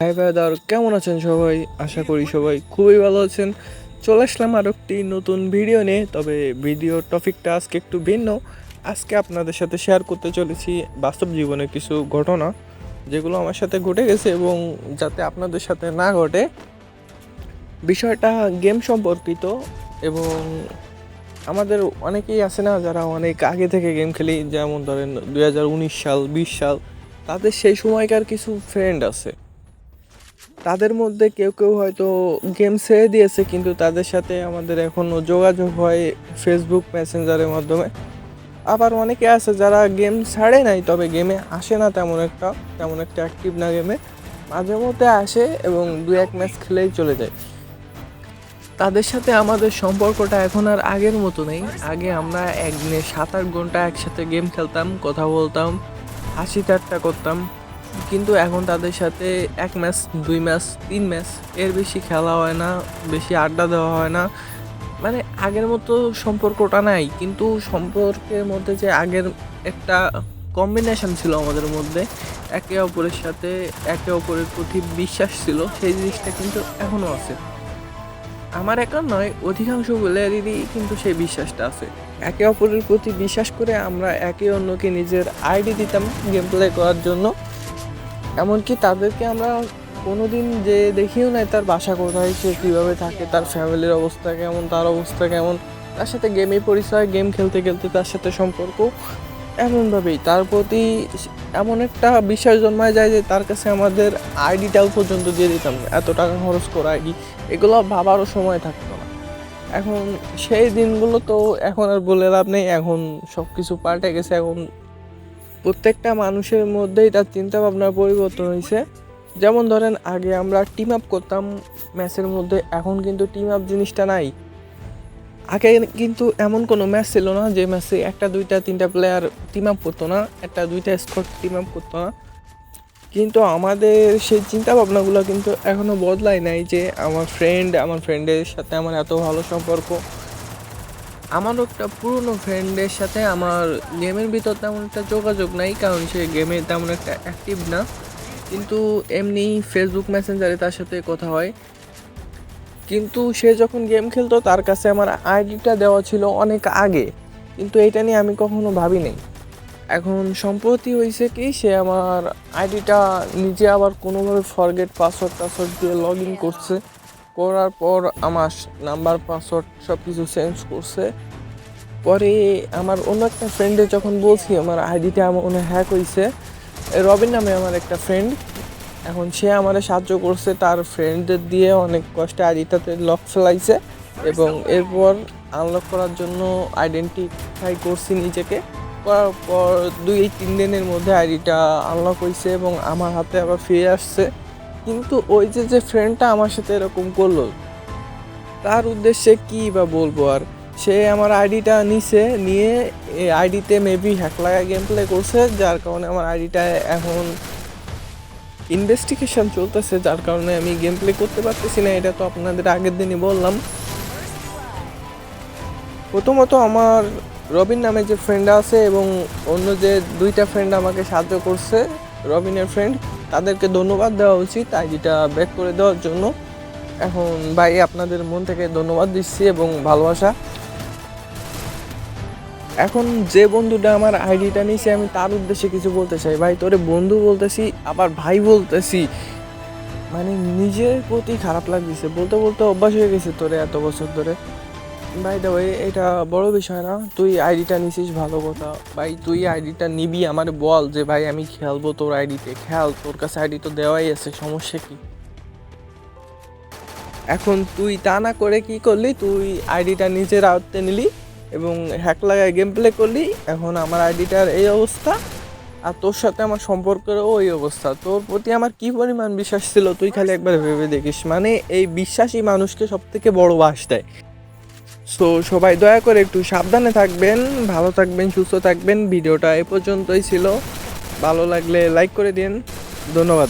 High brother, কেমন আছেন সবাই? আশা করি সবাই খুবই ভালো আছেন। চলে আসলাম আর একটি নতুন ভিডিও নিয়ে, তবে ভিডিও টপিকটা আজকে একটু ভিন্ন। আজকে আপনাদের সাথে শেয়ার করতে চলেছি বাস্তব জীবনের কিছু ঘটনা, যেগুলো আমার সাথে ঘটে গেছে এবং যাতে আপনাদের সাথে না ঘটে। বিষয়টা গেম সম্পর্কিত এবং আমাদের অনেকেই আছে না, যারা অনেক আগে থেকে গেম খেলি, যেমন ধরেন দু হাজার উনিশ সাল, বিশ সাল, তাদের সেই সময়কার কিছু ফ্রেন্ড আছে। তাদের মধ্যে কেউ কেউ হয়তো গেম ছেড়ে দিয়েছে, কিন্তু তাদের সাথে আমাদের এখনও যোগাযোগ হয় ফেসবুক মেসেঞ্জারের মাধ্যমে। আবার অনেকে আছে যারা গেম ছাড়ে নাই, তবে গেমে আসে না তেমন একটা তেমন একটা অ্যাক্টিভ না গেমে মাঝে মধ্যে আসে এবং দু এক ম্যাচ খেলেই চলে যায়। তাদের সাথে আমাদের সম্পর্কটা এখন আর আগের মতো নেই। আগে আমরা একদিনে সাত আট ঘণ্টা একসাথে গেম খেলতাম, কথা বলতাম, হাসি ঠাট্টা করতাম। কিন্তু এখন তাদের সাথে এক ম্যাচ, দুই ম্যাচ, তিন ম্যাচ এর বেশি খেলা হয় না, বেশি আড্ডা দেওয়া হয় না। মানে আগের মতো সম্পর্কটা নাই, কিন্তু সম্পর্কের মধ্যে যে আগের একটা কম্বিনেশন ছিল আমাদের মধ্যে, একে অপরের সাথে একে অপরের প্রতি বিশ্বাস ছিল, সেই জিনিসটা কিন্তু এখনও আছে। আমার একা নয়, অধিকাংশ প্লেয়ারেরই কিন্তু সেই বিশ্বাসটা আছে। একে অপরের প্রতি বিশ্বাস করে আমরা একে অন্যকে নিজের আইডি দিতাম গেম প্লে করার জন্য। এমনকি তাদেরকে আমরা কোনোদিন যে দেখিও নাই তার বাসা কোথায়, সে কীভাবে থাকে, তার ফ্যামিলির অবস্থা কেমন, তার অবস্থা কেমন, তার সাথে গেমে পরিচয় গেম খেলতে খেলতে তার সাথে সম্পর্ক এমনভাবেই। তার প্রতি এমন একটা বিশ্বাস জন্মায় যায় যে তার কাছে আমাদের আইডিটাও পর্যন্ত দিয়ে দিতাম এত টাকা খরচ করা আইডি এগুলো ভাবারও সময় থাকতো না। এখন সেই দিনগুলো তো এখন আর বলে লাভ নেই, এখন সব কিছু পাল্টে গেছে, এখন প্রত্যেকটা মানুষের মধ্যেই তার চিন্তা ভাবনার পরিবর্তন হয়েছে। যেমন ধরেন, আগে আমরা টিম আপ করতাম ম্যাচের মধ্যে, এখন কিন্তু টিম আপ জিনিসটা নাই। আগে কিন্তু এমন কোনো ম্যাচ ছিল না যে ম্যাচে একটা, দুইটা, তিনটা প্লেয়ার টিম আপ করতো না, একটা, দুইটা স্কোর টিম আপ করতো না। কিন্তু আমাদের সেই চিন্তা ভাবনাগুলো কিন্তু এখনও বদলায় নাই যে আমার ফ্রেন্ড আমার ফ্রেন্ডের সাথে আমার এত ভালো সম্পর্ক। আমারও একটা পুরনো ফ্রেন্ডের সাথে আমার গেমের ভিতর তেমন একটা যোগাযোগ নাই, কারণ সে গেমে তেমন একটা অ্যাক্টিভ না। কিন্তু এমনি ফেসবুক মেসেঞ্জারে তার সাথে কথা হয়। কিন্তু সে যখন গেম খেলতো, তার কাছে আমার আইডিটা দেওয়া ছিল অনেক আগে। কিন্তু এটা নিয়ে আমি কখনো ভাবি নাই। এখন সম্প্রতি হয়েছে কি, সে আমার আইডিটা নিজে আবার কোনোভাবে ফরগেট পাসওয়ার্ড টাসওয়ার্ড দিয়ে লগ ইন করছে। করার পর আমার নাম্বার, পাসওয়ার্ড সব কিছু চেঞ্জ করছে। পরে আমার অন্য একটা ফ্রেন্ডে যখন বলছি, আমার আইডিটা আমার মনে হ্যাক হয়েছে রবিন নামে আমার একটা ফ্রেন্ড এখন সে আমার সাহায্য করছে তার ফ্রেন্ডদের দিয়ে অনেক কষ্টে আইডিটাতে লক ফেলাইছে এবং এরপর আনলক করার জন্য আইডেন্টিফাই করছি নিজেকে। করার পর দুই তিন দিনের মধ্যে আইডিটা আনলক হয়েছে এবং আমার হাতে আবার ফিরে আসছে। কিন্তু ওই যে যে ফ্রেন্ডটা আমার সাথে এরকম করল, তার উদ্দেশ্যে কি বা বলব আর? সে আমার আইডিটা নিছে, নিয়ে এই আইডিতে মেবি হ্যাক লাগা গেম প্লে করছে, যার কারণে আমার আইডিটা এখন ইনভেস্টিগেশন চলতেছে, যার কারণে আমি গেম প্লে করতে পারতেছি না, এটা তো আপনাদের আগের দিনই বললাম। প্রথমত আমার রবিন নামে যে ফ্রেন্ড আছে এবং অন্য যে দুইটা ফ্রেন্ড আমাকে সাহায্য করছে, রবিনের ফ্রেন্ড তাদেরকে ধন্যবাদ দেওয়া উচিত আইডিটা ব্যাক করে দেওয়ার জন্য। এখন ভাই, আপনাদের মন থেকে ধন্যবাদ দিচ্ছি এবং ভালোবাসা। এখন যে বন্ধুটা আমার আইডিটা নিয়েছে, আমি তার উদ্দেশ্যে কিছু বলতে চাই। ভাই, তোরে বন্ধু বলতেছি, আবার ভাই বলতেছি। মানে নিজের প্রতি খারাপ লাগতেছে। বলতে বলতে অভ্যাস হয়ে গেছে তোরে এত বছর ধরে। ভাই দা ভাই এটা বড় বিষয় না। তুই আইডিটা নিছিস ভালো কথা। ভাই, তুই আইডিটা নিবি, আমার বল যে, ভাই, আমি খেলব তোর আইডিতে খেল, তোর কাছে আইডি তো দেওয়াই আছে, সমস্যা কি? এখন তুই তা না করে কি করলি? তুই আইডিটা নিজের আয়ত্তে নিলি এবং হ্যাক লাগায় গেম প্লে করলি। এখন আমার আইডিটার এই অবস্থা। আর তোর সাথে আমার সম্পর্কেরও ওই অবস্থা। তোর প্রতি আমার কি পরিমাণ বিশ্বাস ছিল? তুই খালি একবার ভেবে দেখিস। মানে এই বিশ্বাসী মানুষকে সব থেকে বড় বাস দেয়। সো সবাই দয়া করে একটু সাবধানে থাকবেন, ভালো থাকবেন, সুস্থ থাকবেন। ভিডিওটা এ পর্যন্তই ছিল। ভালো লাগলে লাইক করে দিন। ধন্যবাদ।